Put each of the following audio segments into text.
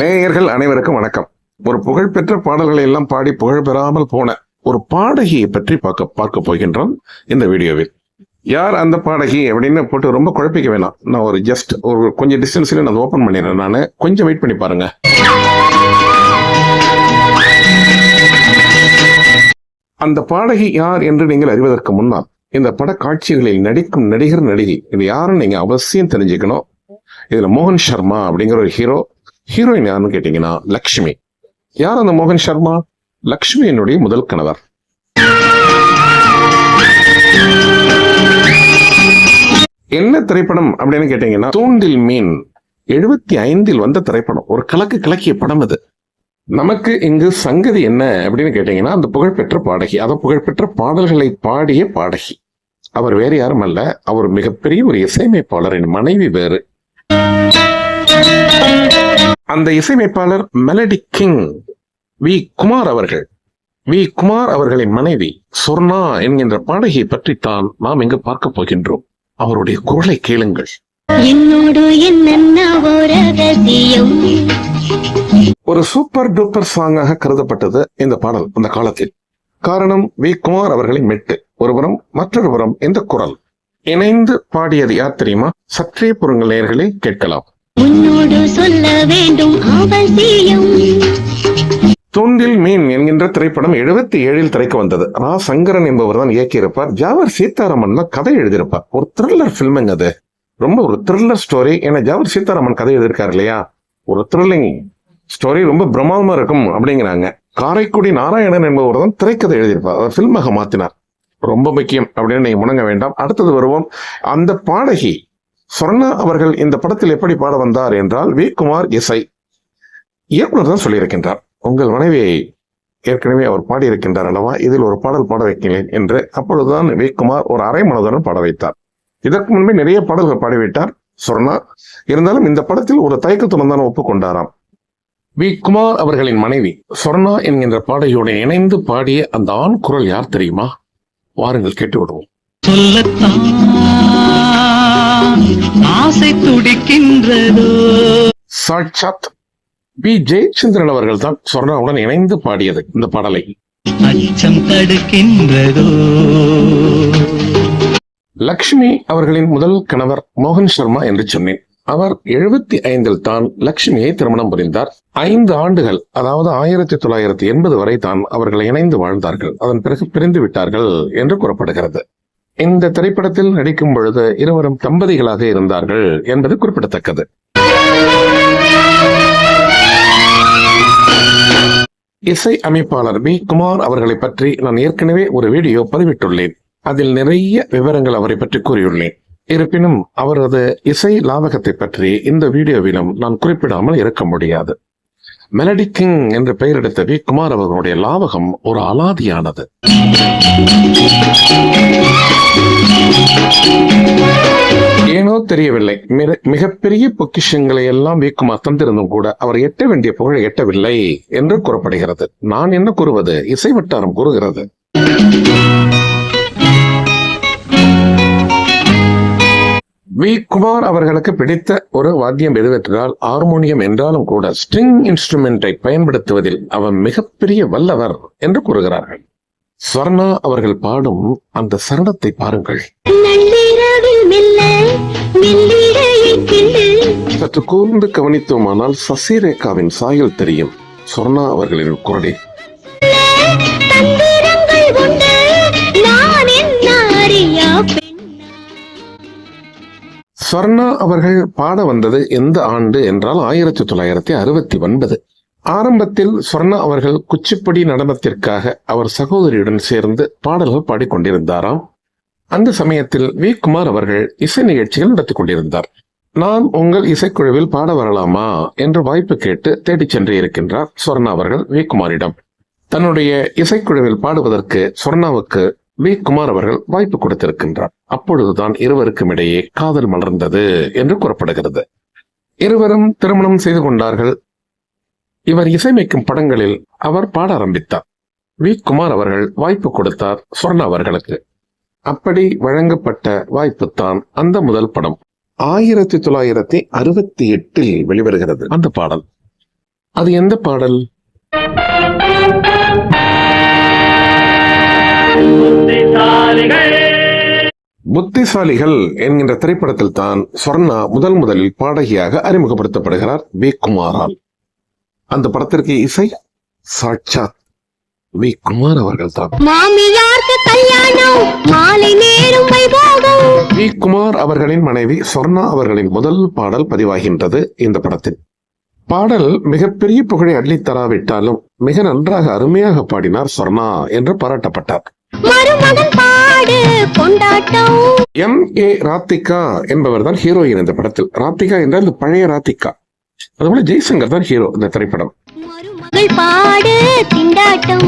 நேயர்கள் அனைவருக்கும் வணக்கம். ஒரு புகழ்பெற்ற பாடல்களை எல்லாம் பாடி புகழ் பெறாமல் போன ஒரு பாடகியை பற்றி பார்க்க பார்க்க போகின்றோம் இந்த வீடியோவில். யார் அந்த பாடகி அப்படின்னு போட்டு ரொம்ப குழப்பிக்க வேணாம். நான் ஒரு ஜஸ்ட் ஒரு கொஞ்சம் டிஸ்டன்ஸ்ல நான் ஓபன் பண்ணிடுறேன். நான் கொஞ்சம் வெயிட் பண்ணி பாருங்க. அந்த பாடகி யார் என்று நீங்கள் அறிவதற்கு முன்னால் இந்த பட காட்சிகளில் நடிக்கும் நடிகர் நடிகை இது யாருன்னு நீங்க அவசியம் தெரிஞ்சுக்கணும். இதுல மோகன் சர்மா அப்படிங்கிற ஒரு ஹீரோ ஹீரோயின் யாருன்னு கேட்டீங்கன்னா லக்ஷ்மி. யார் அந்த மோகன் சர்மா லக்ஷ்மியினுடைய முதல் கணவர். என்ன திரைப்படம் அப்படின்னு கேட்டீங்கன்னா தூண்டில் மீன். எழுபத்தி ஐந்தில் வந்த திரைப்படம். ஒரு கலக்கு கலக்கிய படம் அது. நமக்கு இங்கு சங்கதி என்ன அப்படின்னு கேட்டீங்கன்னா அந்த புகழ்பெற்ற பாடகி. அதை புகழ்பெற்ற பாடல்களை பாடிய பாடகி. அவர் வேறு யாரும் அல்ல. அவர் மிகப்பெரிய ஒரு இசையமைப்பாளரின் மனைவி வேறு. அந்த இசையமைப்பாளர் மெலடி கிங் வி. குமார் அவர்கள். வி. குமார் அவர்களின் மனைவி சொர்ணா என்கின்ற பாடகியை பற்றித்தான் நாம் இங்கு பார்க்க போகின்றோம். அவருடைய குரலை கேளுங்கள். என்னோடு என்னென்னவோ ரகசியம் ஒரு சூப்பர் டூப்பர் சாங்காக கருதப்பட்டது இந்த பாடல் அந்த காலத்தில். காரணம் வி. குமார் அவர்களின் மெட்டு. ஒருபுறம் மற்றொரு புறம் இந்த குரல். இணைந்து பாடியது யார் தெரியுமா? சற்றே பொருங்கள் நேயர்களே கேட்கலாம். தூண்டில் மீன் என்கின்ற திரைப்படம் எழுபத்தி ஏழில் திரைக்கு வந்தது. ரா. சங்கரன் என்பவர் தான் இயக்கியிருப்பார். ஜாவர் சீதாராமன் தான் கதை எழுதியிருப்பார். ஒரு த்ரில்லர் ஃபில்முங்க அது. ரொம்ப ஒரு த்ரில்லர் ஸ்டோரி ஏன்னா ஜாவர் சீதாராமன் கதை எழுதியிருக்காரு இல்லையா? ஒரு த்ரில்லிங் ஸ்டோரி ரொம்ப பிரமாதமா இருக்கும் அப்படிங்கிறாங்க. காரைக்குடி நாராயணன் என்பவர் தான் திரைக்கதை எழுதியிருப்பார். அவர் ஃபில்மாக மாத்தினார். ரொம்ப முக்கியம் அப்படின்னு நீங்க முணங்க வேண்டாம். அடுத்தது வருவோம். அந்த பாடகி சொர்ணா அவர்கள் இந்த படத்தில் எப்படி பாட வந்தார் என்றால் வி. குமார் இசை இயக்குனர் தான் சொல்லியிருக்கின்றார். உங்கள் மனைவியை ஏற்கனவே அவர் பாடியிருக்கின்றார் அல்லவா? இதில் ஒரு பாடல் பாட வைக்கிறேன் என்று. அப்பொழுதுதான் வி. குமார் ஒரு அரை மனதுடன் பாட வைத்தார். இதற்கு முன்பே நிறைய பாடல்கள் பாடிவிட்டார் சொர்ணா. இருந்தாலும் இந்த படத்தில் ஒரு தயக்கத்துடன் தான் ஒப்புக்கொண்டாராம். வி. குமார் அவர்களின் மனைவி சொர்ணா என்கின்ற பாடகியோடு இணைந்து பாடிய அந்த ஆண் குரல் யார் தெரியுமா? வாருங்கள் கேட்டு விடுவோம் ஆசை துடிக்கின்றதோ? சாட்சாத் பி ஜெயச்சந்திரன் அவர்கள் தான் சொர்ணாவுடன் இணைந்து பாடியது இந்த பாடலை. அச்சம் தடுக்கின்றதோ? லக்ஷ்மி அவர்களின் முதல் கணவர் மோகன் சர்மா என்று சொன்னேன். அவர் எழுபத்தி ஐந்தில் தான் லக்ஷ்மியை திருமணம் புரிந்தார். ஐந்து ஆண்டுகள் அதாவது ஆயிரத்தி தொள்ளாயிரத்தி எண்பது வரை தான் அவர்கள் இணைந்து வாழ்ந்தார்கள். அதன் பிறகு பிரிந்து விட்டார்கள் என்று கூறப்படுகிறது. இந்த திரைப்படத்தில் நடிக்கும் பொழுது இருவரும் தம்பதிகளாக இருந்தார்கள் என்பது குறிப்பிடத்தக்கது. இசை அமைப்பாளர் பி. குமார் அவர்களை பற்றி நான் ஏற்கனவே ஒரு வீடியோ பதிவிட்டுள்ளேன். அதில் நிறைய விவரங்கள் அவரை பற்றி கூறியுள்ளேன். இருப்பினும் அவரது இசை லாபகத்தை பற்றி இந்த வீடியோவிலும் நான் குறிப்பிடாமல் இருக்க முடியாது. மெலடி கிங் என்று பெயரெடுத்த வி. குமார் அவர்களுடைய லாபகம் ஒரு அலாதியானது. ஏனோ தெரியவில்லை. மிக- மிகப்பெரிய பொக்கிஷங்களை எல்லாம் வீக்குமார் தந்திருந்தும் கூட அவர் எட்ட வேண்டிய புகழை எட்டவில்லை என்று கூறப்படுகிறது. நான் என்ன கூறுவது? இசை வட்டாரம் கூறுகிறது. வி குமார் அவர்களுக்கு பிடித்த ஒரு வாத்தியம் எதுவென்றால் ஹார்மோனியம் என்றாலும் கூட ஸ்ட்ரிங் இன்ஸ்ட்ருமெண்டை பயன்படுத்துவதில் அவர் மிகப்பெரிய வல்லவர் என்று கூறுகிறார்கள். ஸ்வர்ணா அவர்கள் பாடும் அந்த சரணத்தை பாருங்கள். சற்று கூர்ந்து கவனித்தோமானால் சசிரேகாவின் சாயல் தெரியும். சொர்ணா அவர்களின் குரலில். ஸ்வர்ணா அவர்கள் பாட வந்தது எந்த ஆண்டு என்றால் ஆயிரத்தி தொள்ளாயிரத்தி அறுபத்தி ஒன்பது. ஆரம்பத்தில் ஸ்வர்ணா அவர்கள் குச்சிப்புடி நடனத்திற்காக அவர் சகோதரியுடன் சேர்ந்து பாடல்கள் பாடிக்கொண்டிருந்தாராம். அந்த சமயத்தில் வி. குமார் அவர்கள் இசை நிகழ்ச்சிகள் நடத்தி கொண்டிருந்தார். நான் உங்கள் இசைக்குழுவில் பாட வரலாமா? என்று வாய்ப்பு கேட்டு தேடிச் சென்று இருக்கின்றார் சொர்ணா அவர்கள் வி. குமாரிடம். தன்னுடைய இசைக்குழுவில் பாடுவதற்கு சொர்ணாவுக்கு வி குமார் அவர்கள் வாய்ப்பு கொடுத்திருக்கின்றார். அப்பொழுதுதான் இருவருக்கும் இடையே காதல் மலர்ந்தது என்று கூறப்படுகிறது. இருவரும் திருமணம் செய்து கொண்டார்கள். இவர் இசையமைக்கும் படங்களில் அவர் பாட ஆரம்பித்தார். வி குமார் அவர்கள் வாய்ப்பு கொடுத்தார் சொர்ணா அவர்களுக்கு. அப்படி வழங்கப்பட்ட வாய்ப்பு தான் அந்த முதல் படம். ஆயிரத்தி தொள்ளாயிரத்தி அறுபத்தி எட்டில் வெளிவருகிறது அந்த பாடல். அது எந்த பாடல்? புத்திசாலிகள். என்கின்ற திரைப்படத்தில் தான் சொர்ணா முதல் முதலில் பாடகியாக அறிமுகப்படுத்தப்படுகிறார் வி குமாரால் அந்த படத்திற்கு இசை சாட்சாத் வி குமார் அவர்கள் தான் மாமியார்க்கு கல்யாணம் மாலை நேரும் வைபோகம். வி குமார் அவர்களின் மனைவி சொர்ணா அவர்களின் முதல் பாடல் பதிவாகின்றது இந்த படத்தில். பாடல் மிகப்பெரிய புகழை அள்ளித் தராவிட்டாலும் மிக நன்றாக அருமையாக பாடினார் சொர்ணா என்று பாராட்டப்பட்டார். மருமகன் பாடு கொண்டாட்டம். எம். ஏ. ராத்திகா என்பவர் தான் ஹீரோயின் இந்த படத்தில். ராத்திகா என்றால் இந்த பழைய ராத்திகா அதுபோல ஜெய்சங்கர் தான் ஹீரோ இந்த திரைப்படம். மருமகள் பாடு திண்டாட்டம்.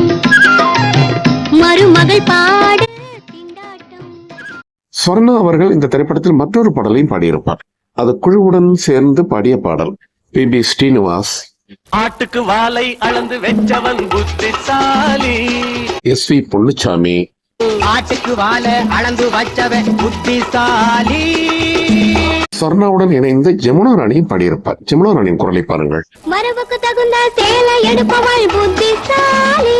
மருமகள் பாடு சொர்ணா அவர்கள் இந்த திரைப்படத்தில் மற்றொரு பாடலையும் பாடியிருப்பார். அது குழுவுடன் சேர்ந்து பாடிய பாடல். பி. பி. ஸ்ரீனிவாஸ் ஆட்டுக்கு வாலை அளந்து வெச்சவன் புத்திசாலி. S V Ponnuchami. ஆட்டுக்கு வாலை அளந்து வச்சவன் புத்திசாலி. சொர்ணாவுடன் இணைந்து ஜமுனா ராணியும் பாடியிருப்பார். ஜமுனா ராணியின் குரலை பாருங்கள். மரபுக்கு தகுந்த சேலை எடுப்பவள் புத்திசாலி.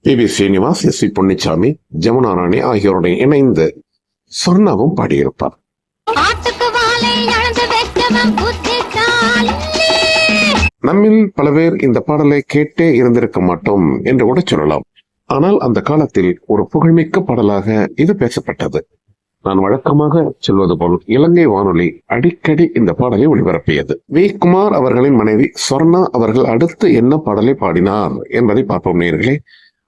P V Srinivas S V Ponnichami Jamuna Rani ஆகியோருடன் இணைந்து சொர்ணாவும் பாடியிருப்பார். ஆட்டுக்கு வாழை அளந்து வைத்தவன் புத்திசாலி. நம்மில் பல பேர் இந்த பாடலை கேட்டே இருந்திருக்க மாட்டோம் என்று கூட சொல்லலாம். ஆனால் அந்த காலத்தில் ஒரு புகழ்மிக்க பாடலாக இது பேசப்பட்டது. நான் வழக்கமாக சொல்வது போல் இலங்கை வானொலி அடிக்கடி இந்த பாடலை ஒளிபரப்பியது. வி. குமார் அவர்களின் மனைவி சொர்ணா அவர்கள் அடுத்து என்ன பாடலை பாடினார் என்பதை பார்ப்போம் நேர்களே.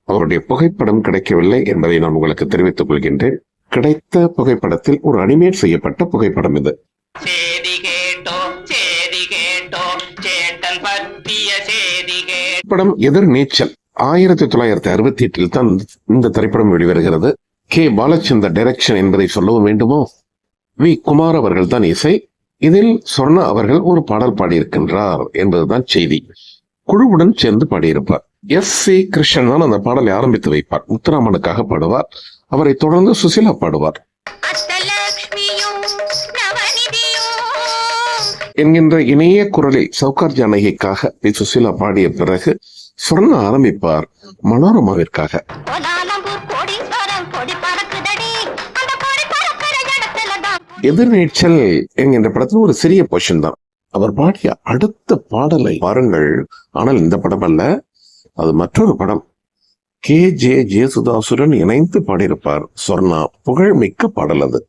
அவருடைய புகைப்படம் கிடைக்கவில்லை என்பதை நான் உங்களுக்கு தெரிவித்துக் கொள்கின்றேன். கிடைத்த புகைப்படத்தில் ஒரு அனிமேட் செய்யப்பட்ட புகைப்படம் இது. திரைப்படம் எதிர் நீச்சல். ஆயிரத்தி தொள்ளாயிரத்தி அறுபத்தி எட்டில் தான் இந்த திரைப்படம் வெளிவருகிறது. கே. பாலச்சந்தர் டைரக்ஷன் என்பதை சொல்லவும் வேண்டுமோ? வி. குமார் அவர்கள் தான் இசை. இதில் சொர்ணா அவர்கள் ஒரு பாடல் பாடியிருக்கின்றார் என்பதுதான் செய்தி. குழுவுடன் சேர்ந்து பாடியிருப்பார். எஸ். சி. கிருஷ்ணன் தான் அந்த பாடலை ஆரம்பித்து வைப்பார். முத்துராமனுக்காக பாடுவார். அவரை தொடர்ந்து சுசிலா பாடுவார். என்கின்ற இணைய குரலில் சவுகார் ஜானகிக்காக பி சுசிலா பாடிய பிறகு சொர்ணா ஆரம்பிப்பார் மனோரமாவிற்காக எதிர்நீச்சல் என்கின்ற படத்தில் ஒரு சிறிய பொசிஷன் தான். அவர் பாடிய அடுத்த பாடலை பாருங்கள். ஆனால் இந்த படம் அல்ல அது மற்றொரு படம். கே. ஜே. ஜேசுதாசுடன் இணைந்து பாடியிருப்பார். சொர்ணா புகழ்மிக்க பாடல் அது.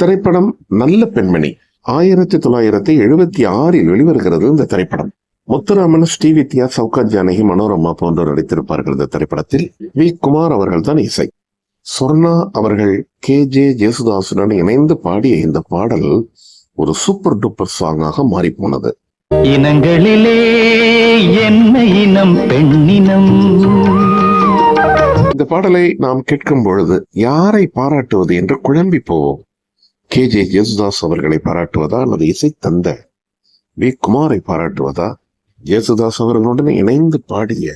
திரைப்படம் நல்ல பெண்மணி. ஆயிரத்தி தொள்ளாயிரத்தி எழுபத்தி ஆறில் வெளிவருகிறது இந்த திரைப்படம். முத்துராமன் ஸ்ரீவித்யா சவுகார் ஜானகி மனோரமா போன்றோர் நடித்திருப்பார்கள் இந்த திரைப்படத்தில். வி. குமார் அவர்கள் தான் இசை. சொர்ணா அவர்கள் கே. ஜே. ஜேசுதாசுடன் இணைந்து பாடிய இந்த பாடல் ஒரு சூப்பர் டூப்பர் சாங்காக மாறி போனது இனங்களிலே என்ன இனம் பெண்ணினம். இந்த பாடலை நாம் கேட்கும் பொழுது யாரை பாராட்டுவது என்று குழம்பி போவோம். கே. ஜே. ஜேசுதாஸ் அவர்களை பாராட்டுவதா அல்லது இசை தந்த வி. குமாரை பாராட்டுவதா? ஜேசுதாஸ் அவர்களுடன் இணைந்து பாடிய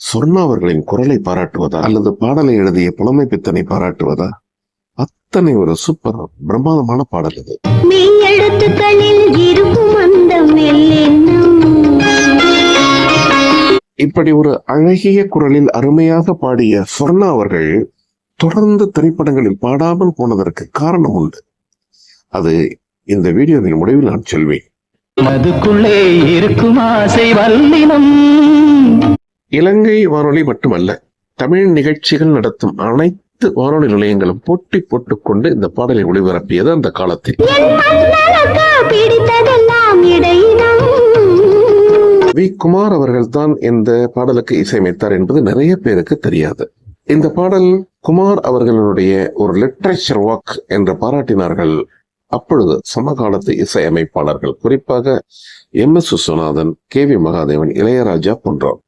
சொர்ணா அவர்களின் குரலை பாராட்டுவதா? அல்லது பாடலை எழுதிய புலமை பித்தனை பாராட்டுவதா? அத்தனை ஒரு சூப்பர் பிரம்மாண்டமான பாடல் இது. இப்படி ஒரு அழகிய குரலில் அருமையாக பாடிய சொர்ணா அவர்கள் தொடர்ந்து திரைப்படங்களில் பாடாமல் போனதற்கு காரணம் உண்டு. அது இந்த வீடியோவின் முடிவில் நான் சொல்வேன். மதுக்குள்ளே இருக்கும் ஆசை வல்லினம். இலங்கை வானொலி மட்டுமல்ல தமிழ் நிகழ்ச்சிகள் நடத்தும் அனைத்து வானொலி நிலையங்களும் போட்டி போட்டுக்கொண்டு இந்த பாடலை ஒளிபரப்பியது அந்த காலத்தில். வி. குமார் அவர்கள் தான் இந்த பாடலுக்கு இசையமைத்தார் என்பது நிறைய பேருக்கு தெரியாது. இந்த பாடல் குமார் அவர்களுடைய ஒரு லிட்ரேச்சர் வாக் என்று பாராட்டினார்கள். அப்பொழுது சமகாலத்து இசையமைப்பாளர்கள் குறிப்பாக M S Viswanathan K V Mahadevan Ilaiyaraaja போன்றோர்.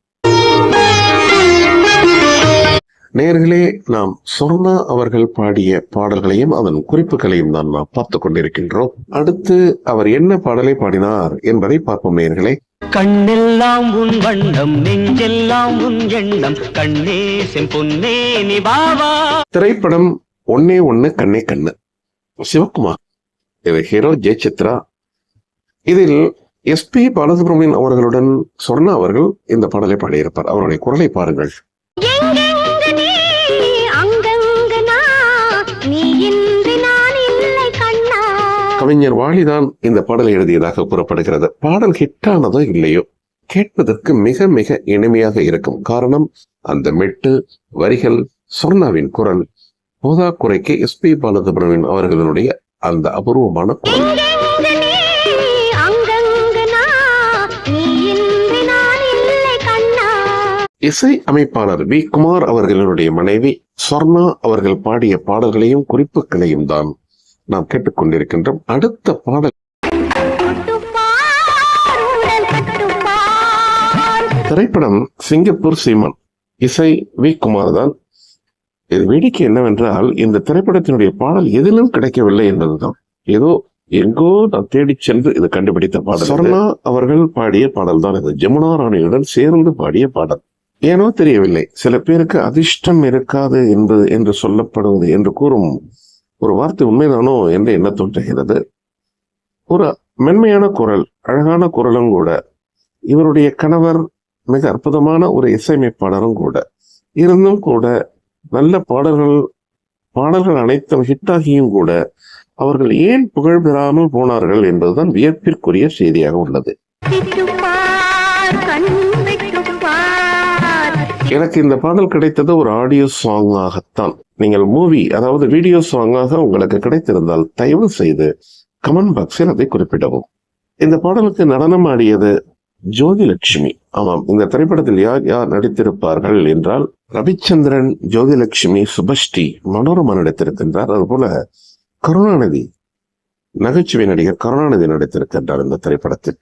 நேர்களே நாம் சொர்ணா அவர்கள் பாடிய பாடல்களையும் அதன் குறிப்புகளையும் தான் நாம் பார்த்து கொண்டிருக்கின்றோம். அடுத்து அவர் என்ன பாடலை பாடினார் என்பதை பார்ப்போம் நேர்களே. கண்ணெல்லாம் உன் வண்ணம் நெஞ்செல்லாம் உன் எண்ணம் கண்ணே செம்பொன்னே நிபாவா திரைப்படம் ஒன்னே ஒண்ணு கண்ணே கண்ணு. சிவகுமார் ஹீரோ ஜெயசித்ரா இதில் எஸ்பி பாலசுப்ரமணியன் அவர்களுடன் சொர்ணா அவர்கள் இந்த பாடலை பாடியிருப்பார். அவருடைய குரலை பாருங்கள். கவிஞர் வாலிதான் இந்த பாடலை எழுதியதாக கூறப்படுகிறது. பாடல் ஹிட்டானதோ இல்லையோ கேட்பதற்கு மிக மிக இனிமையாக இருக்கும். காரணம் அந்த மெட்டு வரிகள் சொர்ணாவின் குரல். போதா குறைக்கு எஸ்பி பாலசுப்ரமணியன் அவர்களுடைய அந்த அபூர்வமான இசை அமைப்பாளர் வி. குமார் அவர்களுடைய மனைவி சொர்ணா அவர்கள் பாடிய பாடல்களையும் குறிப்புகளையும் தான் நாம் கேட்டுக்கொண்டிருக்கின்றோம். அடுத்த பாடல். திரைப்படம் சிங்கப்பூர் சீமான். இசை வி. குமார் தான். வேடிக்கை என்னவென்றால் இந்த திரைப்படத்தினுடைய பாடல் எதிலும் கிடைக்கவில்லை என்பதுதான். ஏதோ எங்கோ நான் தேடி சென்று இது கண்டுபிடித்த பாடல் சொர்ணா அவர்கள் பாடிய பாடல் தான் இது. ஜமுனா ராணியுடன் சேர்ந்து பாடிய பாடல். ஏனோ தெரியவில்லை. சில பேருக்கு அதிர்ஷ்டம் இருக்காது என்பது என்று சொல்லப்படுவது என்று கூறும் ஒரு வார்த்தை உண்மைதானோ என்று என்ன தோன்றுகிறது. ஒரு மென்மையான குரல் அழகான குரலும் கூட இவருடைய கணவர் மிக அற்புதமான ஒரு இசையமைப்பாளரும் கூட இருந்தும் கூட நல்ல பாடல்கள் பாடல்கள் அனைத்தும் ஹிட்டாகியும் கூட அவர்கள் ஏன் புகழ் பெறாமல் போனார்கள் என்பதுதான் வியப்பிற்குரிய செய்தியாக உள்ளது. எனக்கு இந்த பாடல் கிடைத்தது ஒரு ஆடியோ சாங்காகத்தான் நீங்கள் மூவி அதாவது வீடியோ சாங்காக உங்களுக்கு கிடைத்திருந்தால் தயவு செய்து கமெண்ட் பாக்ஸில் அதை குறிப்பிடவும். இந்த பாடலுக்கு நடனம் ஆடியது ஜோதிலட்சுமி. ஆமாம் இந்த திரைப்படத்தில் யார் யார் நடித்திருப்பார்கள் என்றால் ரவிச்சந்திரன் ஜோதிலட்சுமி சுபஸ்ரீ மனோரமா நடித்திருக்கின்றார். அதுபோல கருணாநிதி நகைச்சுவை நடிகர் கருணாநிதி நடித்திருக்கின்றார் இந்த திரைப்படத்தில்.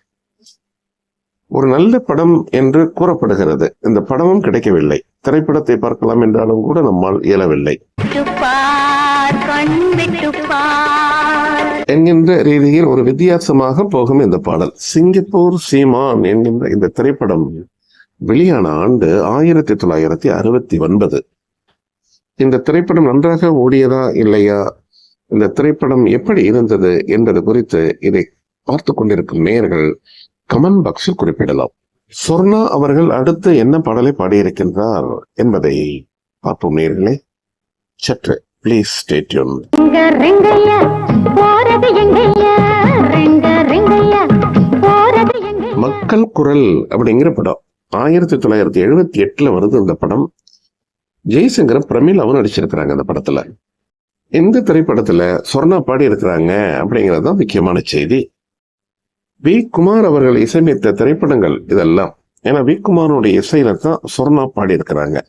ஒரு நல்ல படம் என்று கூறப்படுகிறது. இந்த படமும் கிடைக்கவில்லை. திரைப்படத்தை பார்க்கலாம் என்றாலும் கூட நம்மால் இயலவில்லை. என்கின்ற ரீதியில் ஒரு வித்தியாசமாக போகும் இந்த பாடல். சிங்கப்பூர் சீமான் என்கின்ற இந்த திரைப்படம் வெளியான ஆண்டு ஆயிரத்தி தொள்ளாயிரத்தி அறுபத்தி ஒன்பது. இந்த திரைப்படம் நன்றாக ஓடியதா இல்லையா? இந்த திரைப்படம் எப்படி இருந்தது என்பது குறித்து இதை பார்த்து கொண்டிருக்கும் நேயர்கள் கமெண்ட் பாக்ஸில் குறிப்பிடலாம். சொர்ணா அவர்கள் அடுத்து என்ன பாடலை பாடியிருக்கின்றார் என்பதை பார்ப்போம் நேயர்களே. சற்று ப்ளீஸ் ஸ்டேட்யூன் மக்கள் குரல் அப்படிங்கிற படம். ஆயிரத்தி தொள்ளாயிரத்தி எழுபத்தி எட்டுல வருது இந்த படம். ஜெய்சங்கரும் பிரமிளாவும் நடிச்சிருக்கிறாங்க அந்த படத்துல. இந்த திரைப்படத்துல சொர்ணா பாடி இருக்கிறாங்க அப்படிங்கிறது தான் முக்கியமான செய்தி. வி. குமார் அவர்கள் இசையமைத்த திரைப்படங்கள் இதெல்லாம். ஏன்னா வி. குமாரோடைய இசையில தான் சொர்ணா பாடி இருக்கிறாங்க.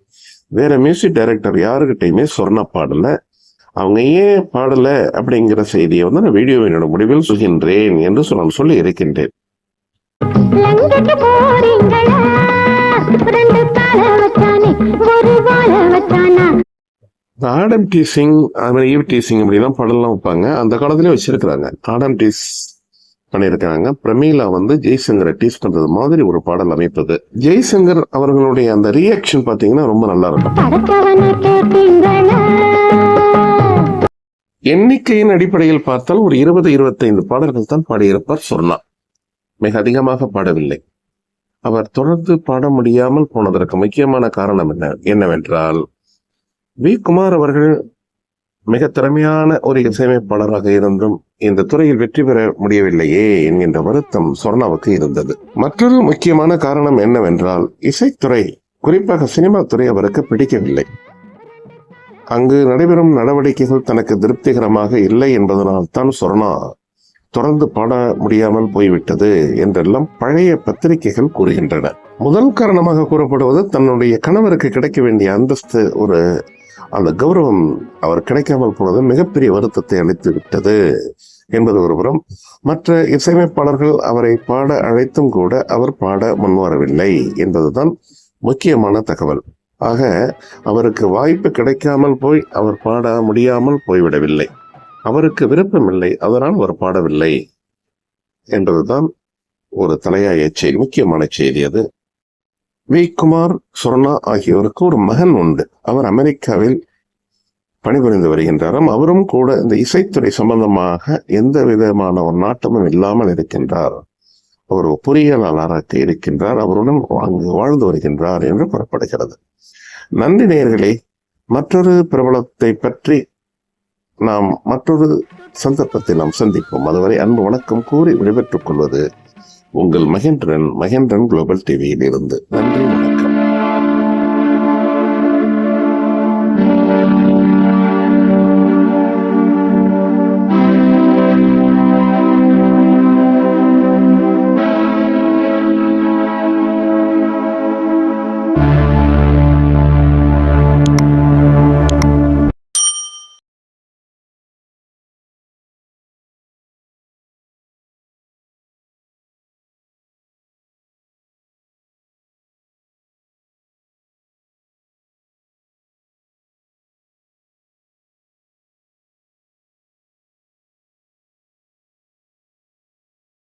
வேற மியூசிக் டைரக்டர் யாருக்கிட்டையுமே சொர்ணா பாடல. அவங்க ஏன் பாடல அப்படிங்கிற செய்தியை வந்து நான் வீடியோவினோட முடிவில் சொல்கின்றேன் என்று நான் சொல்லி இருக்கின்றேன். போறீங்களா? ரெண்டு கால வச்சானே ஒரு வாழ வச்சானா? இந்த ஆடம் டீசிங் அது மாதிரி ஈவ் டீசிங் இப்படிலாம் படம்லாம் வைப்பாங்க. அந்த காலத்திலே வச்சிருக்கிறாங்க. ஆடம் டீஸ் பண்ணியிருக்கிறாங்க. பிரமீளா வந்து ஜெய்சங்கரை டீஸ் பண்றது மாதிரி ஒரு பாடல் அமைப்பது. ஜெய்சங்கர் அவர்களுடைய அந்த ரியாக்ஷன் பாத்தீங்கன்னா ரொம்ப நல்லா இருக்கும் எண்ணிக்கையின் அடிப்படையில் பார்த்தால் ஒரு இருபது இருபத்தைந்து பாடல்கள் தான் பாடியிருப்பார் சொன்னா. மிக அதிகமாக பாடவில்லை. அவர் தொடர்ந்து பாட முடியாமல் போனதற்கு முக்கியமான காரணம் என்ன? என்னவென்றால் வி. குமார் அவர்கள் மிக திறமையான ஒரு இசையமைப்பாளராக இருந்தும் இந்த துறையில் வெற்றி பெற முடியவில்லையே என்கின்ற வருத்தம் சொர்ணாவுக்கு இருந்தது. மற்றொரு முக்கியமான காரணம் என்னவென்றால் இசைத்துறை குறிப்பாக சினிமா துறை அவருக்கு பிடிக்கவில்லை. அங்கு நடைபெறும் நடவடிக்கைகள் தனக்கு திருப்திகரமாக இல்லை என்பதனால் தான் சொர்ணா தொடர்ந்து பாட முடியாமல் போய்விட்டது என்றெல்லாம் பழைய பத்திரிகைகள் கூறுகின்றன. முதல் காரணமாக கூறப்படுவது தன்னுடைய கணவருக்கு கிடைக்க வேண்டிய அந்தஸ்து ஒரு அந்த கௌரவம் அவர் கிடைக்காமல் போனது மிகப்பெரிய வருத்தத்தை அளித்து விட்டது என்பது ஒருபுறம் மற்ற இசையமைப்பாளர்கள் அவரை பாட அழைத்தும் கூட அவர் பாட முன்வரவில்லை என்பதுதான் முக்கியமான தகவல். ஆக அவருக்கு வாய்ப்பு கிடைக்காமல் போய் அவர் பாட முடியாமல் போய்விடவில்லை. அவருக்கு விருப்பமில்லை அதனால் அவர் பாடவில்லை என்பதுதான் ஒரு தலையாய செய்தி முக்கியமான செய்தி அது. வி. குமார் சொர்ணா ஆகியோருக்கு ஒரு மகன் உண்டு. அவர் அமெரிக்காவில் பணிபுரிந்து வருகின்றாராம் அவரும் கூட இந்த இசைத்துறை சம்பந்தமாக எந்த விதமான ஒரு நாட்டமும் இல்லாமல் இருக்கின்றார். அவர் பொறியியலாளராக இருக்கின்றார் அவருடன் அங்கு வாழ்ந்து வருகின்றார் என்று புறப்படுகிறது நன்றி நேர்களே மற்றொரு பிரபலத்தை பற்றி நாம் மற்றொரு சந்தர்ப்பத்தை நாம் சந்திப்போம். அதுவரை அன்பு வணக்கம் கூறி விடைபெற்றுக் கொள்வது உங்கள் மகேந்திரன் மகேந்திரன் குளோபல் டிவியில் இருந்து நன்றி வணக்கம்.